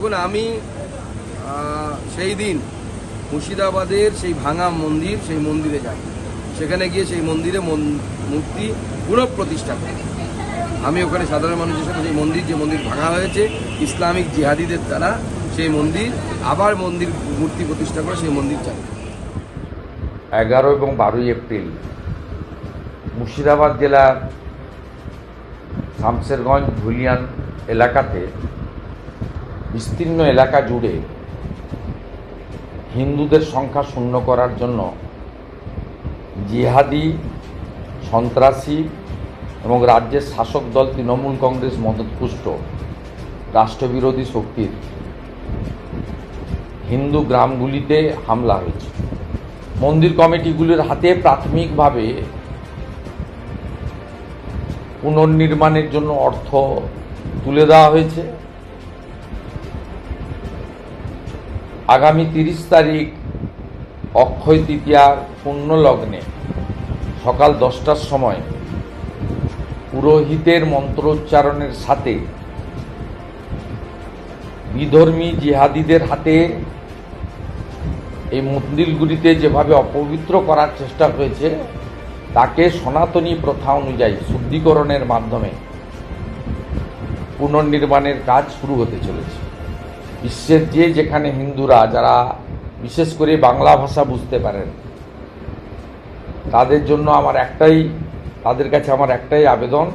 দেখুন, আমি সেই দিন মুর্শিদাবাদের সেই ভাঙা মন্দির, সেই মন্দিরে যাই। সেখানে গিয়ে সেই মন্দিরে মন- মূর্তি পুনঃপ্রতিষ্ঠা করি। আমি ওখানে সাধারণ মানুষের সাথে সেই মন্দির, যে মন্দির ভাঙা হয়েছে, ইসলামিক জিহাদিদের দ্বারা সেই মন্দির, আবার মন্দির মূর্তি প্রতিষ্ঠা করে সেই মন্দির চাই এগারো এবং বারোই এপ্রিল, মুর্শিদাবাদ জেলার শামসেরগঞ্জ ভুলিয়ান এলাকাতে বিস্তীর্ণ এলাকা জুড়ে হিন্দুদের সংখ্যা শূন্য করার জন্য জিহাদি, সন্ত্রাসী এবং রাজ্যের শাসক দল তৃণমূল কংগ্রেস মদতপুষ্ট রাষ্ট্রবিরোধী শক্তির হিন্দু গ্রামগুলিতে হামলা হয়েছে। মন্দির কমিটিগুলির হাতে প্রাথমিকভাবে পুনর্নির্মাণের জন্য অর্থ তুলে দেওয়া হয়েছে। আগামী তিরিশ তারিখ অক্ষয় তৃতীয়ার লগ্নে সকাল দশটার সময় পুরোহিতের মন্ত্রোচ্চারণের সাথে বিধর্মী জিহাদিদের হাতে এই মন্দিরগুলিতে যেভাবে অপবিত্র করার চেষ্টা হয়েছে, তাকে সনাতনী প্রথা অনুযায়ী শুদ্ধিকরণের মাধ্যমে পুনর্নির্মাণের কাজ শুরু হতে চলেছে। বিশ্বের যে যেখানে হিন্দুরা, যারা বিশেষ করে বাংলা ভাষা বুঝতে পারেন, তাদের জন্য আমার একটাই, তাদের কাছে আমার একটাই আবেদন,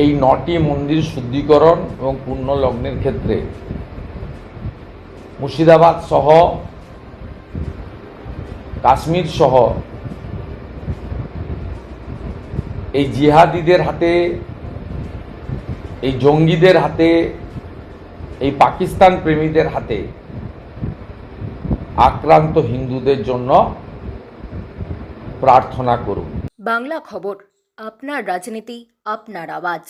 এই নটি মন্দির শুদ্ধিকরণ এবং পুণ্যলগ্নের ক্ষেত্রে। মুর্শিদাবাদ সহ, কাশ্মীর সহ, এই জিহাদিদের হাতে, এই জঙ্গিদের হাতে এই পাকিস্তান প্রেমীদের হাতে আক্রান্ত হিন্দুদের জন্য প্রার্থনা করুন। বাংলা খবর, আপনার রাজনীতি, আপনার আওয়াজ।